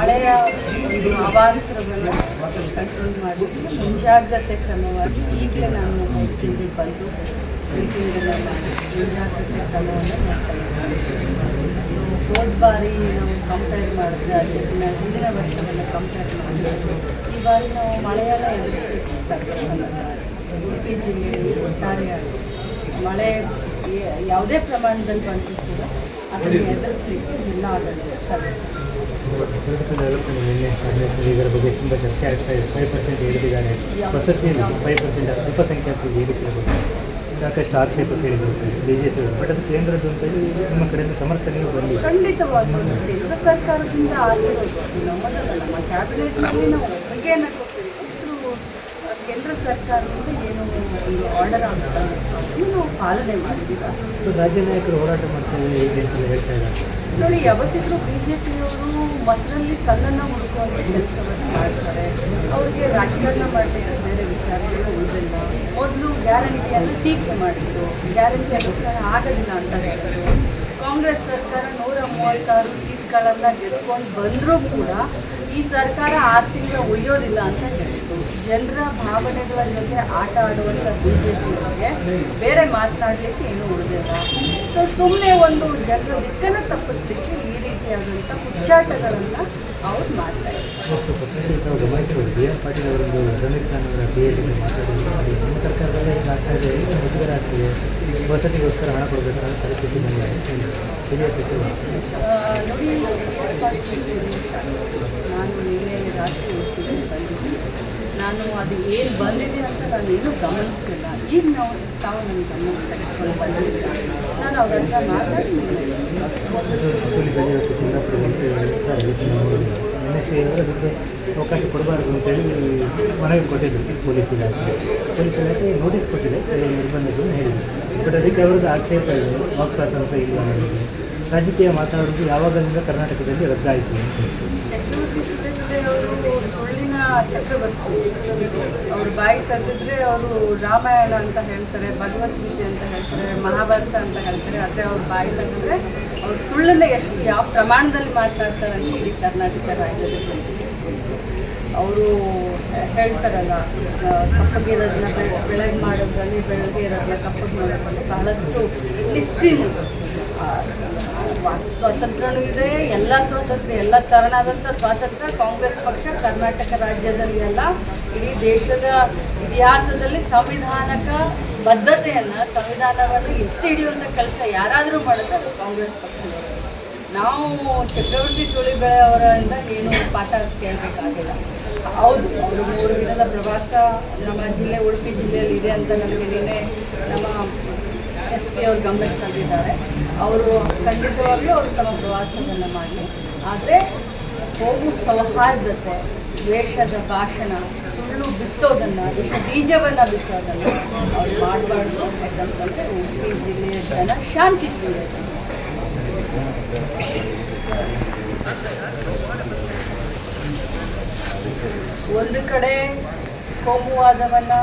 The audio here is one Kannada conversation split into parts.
ಮಳೆಯ ಒಂದು ಅವಾಂತರವನ್ನು ಕಂಟ್ರೋಲ್ ಮಾಡಿ, ಮುಂಜಾಗ್ರತೆ ಕ್ರಮವಾಗಿ ಈಗಲೇ ನಾನು ಮೂರು ತಿಂಗಳು ಬಂದು ಮುಂಜಾಗ್ರತೆ ಕ್ರಮವನ್ನು ಮಾಡ್ತಾ ಹೋದ ಬಾರಿ ನಾವು ಕಂಪೇರ್ ಮಾಡಿದ್ರೆ ದಿನ ಹಿಂದಿನ ವರ್ಷವನ್ನು ಕಂಪೇರ್ ಮಾಡಿದ್ರೆ ಈ ಬಾರಿ ನಾವು ಮಳೆಯನ್ನು ಎದುರಿಸಲಿಕ್ಕೆ ಸಾಧ್ಯ ಉಡುಪಿ ಜಿಲ್ಲೆಯಲ್ಲಿ ಒಟ್ಟಾರೆಯಾಗಿ ಮಳೆ ಯಾವುದೇ ಪ್ರಮಾಣದಲ್ಲಿ ಬಂದರೂ ಕೂಡ ಅದನ್ನು ಎದುರಿಸಲಿಕ್ಕೆ ಜಿಲ್ಲಾ ಇದರ ಬಗ್ಗೆ ತುಂಬ ಚರ್ಚೆ ಆಗ್ತಾ ಇದೆ ಫೈವ್ ಪರ್ಸೆಂಟ್ ಹಿಡಿದಿದ್ದಾರೆ ವಸತಿಯಲ್ಲಿ ಫೈವ್ ಪರ್ಸೆಂಟ್ ಅಲ್ಪಸಂಖ್ಯಾತರಿಗೆ ಏರಿಸಿದ ಬಗ್ಗೆ ಸಾಕಷ್ಟು ಆಕ್ಷೇಪ ಕೇಳಿಬರುತ್ತದೆ ಬಿ ಜೆ ಪಿ ಬಟ್ ಅದು ಕೇಂದ್ರದ್ದು ಅಂತ ಹೇಳಿ ನಿಮ್ಮ ಕಡೆಯಿಂದ ಸಮರ್ಥನೆಯೂ ಬಂದಿದೆ ಖಂಡಿತವಾಗಿ ಸರ್ಕಾರದಿಂದ ಆಗಿರೋದು ನಮ್ಮ ಕ್ಯಾಬಿನೆಟ್ನಲ್ಲಿ ನಾವು ಒಪ್ಪಿಗೆಯನ್ನು ಕೇಂದ್ರ ಸರ್ಕಾರದಿಂದ ಏನು ಒಂದು ಆರ್ಡರ್ ಅಂತ ನಾವು ಪಾಲನೆ ಮಾಡಿದ್ದೀವಿ ಅಷ್ಟೇ ರಾಜ್ಯ ನಾಯಕರು ಹೋರಾಟ ಮಾಡ್ತಾರೆ ಹೇಳ್ತಾ ಇದ್ದಾರೆ. ನೋಡಿ ಯಾವತ್ತಿದ್ರೂ ಬಿ ಜೆ ಪಿಯವರು ಮೊಸರಲ್ಲಿ ಕಲ್ಲನ್ನು ಹುಡುಕುವಂಥ ಕೆಲಸವನ್ನು ಮಾಡ್ತಾರೆ. ಅವರಿಗೆ ರಾಜಕಾರಣ ಮಾಡಲಿಕ್ಕೆ ಬೇರೆ ವಿಚಾರಗಳು ಉಳಿದಿಲ್ಲ ಮೊದಲು ಗ್ಯಾರಂಟಿಯನ್ನು ಟೀಕೆ ಮಾಡಿದ್ರು. ಗ್ಯಾರಂಟಿ ಅನುಷ್ಠಾನ ಆಗೋದಿಲ್ಲ ಅಂತ ಹೇಳಿದ್ರು. ಕಾಂಗ್ರೆಸ್ ಸರ್ಕಾರ ನೂರ ಮೂವತ್ತಾರು ಸೀಟ್ಗಳನ್ನು ಗೆದ್ಕೊಂಡು ಬಂದರೂ ಕೂಡ ಈ ಸರ್ಕಾರ ಆರು ತಿಂಗಳ ಉಳಿಯೋದಿಲ್ಲ ಅಂತ ಹೇಳಿದ್ರು. ಜನರ ಭಾವನೆಗಳ ಜೊತೆ ಆಟ ಆಡುವಂಥ ಬಿ ಜೆ ಪಿಯವರಿಗೆ ಬೇರೆ ಮಾತನಾಡಲಿಕ್ಕೆ ಏನೂ ಉಳಿದಿಲ್ಲ. ಸೊ ಸುಮ್ಮನೆ ಒಂದು ಜನರ ದಿಕ್ಕನ್ನು ತಪ್ಪಿಸ್ಲಿಕ್ಕೆ ಈ ರೀತಿಯಾದಂಥ ಹುಚ್ಚಾಟಗಳನ್ನು ಅವ್ರು ಮಾಡ್ತಾರೆ ವಸತಿಗೋಸ್ಕರ ಹಣ ತಾವು ಗಮನಿಸಬಹುದು ಬಿ ಆರ್ ಪಾಟೀಲ್ ಅವರೊಂದು ರಮೇಶ್ ಖಾನ್ ಅವರ ಪಿ ಎಚ್ ಡಿ ಮಾತಾಡಿದ್ರು ಅದು ನಮ್ಮ ಸರ್ಕಾರದಲ್ಲೇ ಈಗ ಆಗ್ತಾ ಇದೆ ಈಗ ಮುಜುಗರ ಆಗ್ತಿದೆ ವಸತಿಗೋಸ್ಕರ ಹಣ ಕೊಡಬೇಕಾದ ಪರಿಸ್ಥಿತಿ ಬಂದಿದೆ ಹಿರಿಯ ಸಚಿವರು ಆ, ನೋಡಿ ನಾನು ನಿನ್ನೆ ರಾತ್ರಿ ಹೋಗ್ತಿದ್ದೆ ಬಂದಿದ್ದೀನಿ ನಾನು ಅದು ಏನು ಬಂದಿದೆ ಅಂತ ನಾನು ಏನು ಗಮನಿಸ್ತಿಲ್ಲ ಈಗ ನಾವು ತಾವು ನನ್ನ ಗಮನ ತೆಗೆದುಕೊಂಡು ಬಂದಿದ್ದೀರ? ನಾನು ಅವ್ರ ಹತ್ರ ಮಾತಾಡಿ ಅವಕಾಶ ಕೊಡಬಾರದು ಅಂತೇಳಿ ಮನವಿ ಕೊಟ್ಟಿದ್ದರು ಪೊಲೀಸ್ ಇಲಾಖೆ ಪೊಲೀಸ್ ಇಲಾಖೆ ನೋಟಿಸ್ ಕೊಟ್ಟಿದೆ ಕೆಲವು ನಿರ್ಬಂಧಗಳನ್ನು ಹೇಳಿದೆ ಬಟ್ ಅದಕ್ಕೆ ಅವ್ರದ್ದು ಆಕ್ಷೇಪ ಇದೆ ವಾಕ್ ಸ್ವಾತಂತ್ರ್ಯ ಇಲ್ಲ ಅನ್ನೋದು ರಾಜಕೀಯ ಮಾತಾಡೋದು ಯಾವಾಗಲಿಂದ ಕರ್ನಾಟಕದಲ್ಲಿ ರದ್ದಾಯಿತು ಅಂತ. ಚಕ್ರವರ್ತಿ ಅವರು ಚಕ್ರವರ್ತಿ. ಅವರು ಬಾಯಿ ತೆಗೆದಿದ್ರೆ ಅವರು ರಾಮಾಯಣ ಅಂತ ಹೇಳ್ತಾರೆ, ಭಗವದ್ಗೀತೆ ಅಂತ ಹೇಳ್ತಾರೆ, ಮಹಾಭಾರತ ಅಂತ ಹೇಳ್ತಾರೆ, ಆದರೆ ಅವ್ರ ಬಾಯಿ ತೆಗೆದ್ರೆ ಅವ್ರು ಸುಳ್ಳನ್ನ ಎಷ್ಟು, ಯಾವ ಪ್ರಮಾಣದಲ್ಲಿ ಮಾತಾಡ್ತಾರೆ ಅಂತ ಇಡೀ ಕರ್ನಾಟಕ ರಾಜ್ಯದಲ್ಲಿ. ಅವರು ಹೇಳ್ತಾರಲ್ಲ ಕಪ್ಪಗೆ ಇರೋದನ್ನ ಬೆಳ ಬೆಳಗ್ಗೆ ಮಾಡೋದ್ರಲ್ಲಿ ಬೆಳಗ್ಗೆ ಇರೋದನ್ನ ಕಪ್ಪಗೆ ಮಾಡೋದ್ರಲ್ಲಿ ಬಹಳಷ್ಟು ಡಿಸ್ಸಿಮ್ ಸ್ವಾತಂತ್ರ್ಯನೂ ಇದೆ, ಎಲ್ಲ ಸ್ವಾತಂತ್ರ್ಯ, ಎಲ್ಲ ತರನಾದಂಥ ಸ್ವಾತಂತ್ರ್ಯ ಕಾಂಗ್ರೆಸ್ ಪಕ್ಷ ಕರ್ನಾಟಕ ರಾಜ್ಯದಲ್ಲಿ ಅಲ್ಲ ಇಡೀ ದೇಶದ ಇತಿಹಾಸದಲ್ಲಿ ಸಂವಿಧಾನಕ ಬದ್ಧತೆಯನ್ನು, ಸಂವಿಧಾನವನ್ನು ಎತ್ತಿ ಹಿಡಿಯುವಂಥ ಕೆಲಸ ಯಾರಾದರೂ ಮಾಡಿದ್ರೆ ಅದು ಕಾಂಗ್ರೆಸ್ ಪಕ್ಷ ನಾವು ಚಕ್ರವರ್ತಿ ಸುಳಿಬೆಳೆ ಅವರಿಂದ ಏನು ಪಾಠ ಕೇಳಬೇಕಾಗಿಲ್ಲ. ಹೌದು, ಅವರು ಮೂರು ದಿನದ ಪ್ರವಾಸ ನಮ್ಮ ಜಿಲ್ಲೆ, ಉಡುಪಿ ಜಿಲ್ಲೆಯಲ್ಲಿ ಇದೆ ಅಂತ ನಮಗೆ ನಿನ್ನೆ ನಮ್ಮ ಎಸ್ ಪಿ ಅವ್ರ ಗಮನಕ್ಕೆ ತಂದಿದ್ದಾರೆ. ಅವರು ಖಂಡಿತವಾಗ್ಲೂ ಅವರು ತಮ್ಮ ಪ್ರವಾಸವನ್ನು ಮಾಡಲಿ. ಆದರೆ ಹೋಗು ಸೌಹಾರ್ದತೆ, ದ್ವೇಷದ ಭಾಷಣ, ಸುಳ್ಳು ಬಿತ್ತೋದನ್ನು, ವಿಷ ಬೀಜವನ್ನು ಬಿತ್ತೋದನ್ನು ಅವ್ರು ಮಾಡಬಾರ್ದು. ಯಾಕಂತಂದರೆ ಉಡುಪಿ ಜಿಲ್ಲೆಯ ಜನ ಶಾಂತಿ ಒಂದು ಕಡೆ ಕೋಮುವಾದವನ್ನು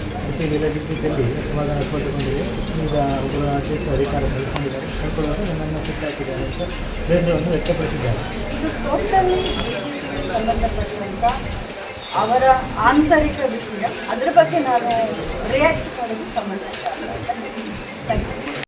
ಅಸಮಾಧಾನ ಕೊಟ್ಟುಕೊಂಡಿದೆ ಈಗ ಒಬ್ಬರ ಅಧಿಕಾರ ನನ್ನನ್ನು ವ್ಯಕ್ತಪಡಿಸಿದ್ದಾರೆ. ಇದು ಟೋಟಲಿ ಅವರ ಆಂತರಿಕ ವಿಷಯ. ಅದರ ಬಗ್ಗೆ ನಾನು ರಿಯಾಕ್ಟ್ ಮಾಡೋದು ಸಂಬಂಧ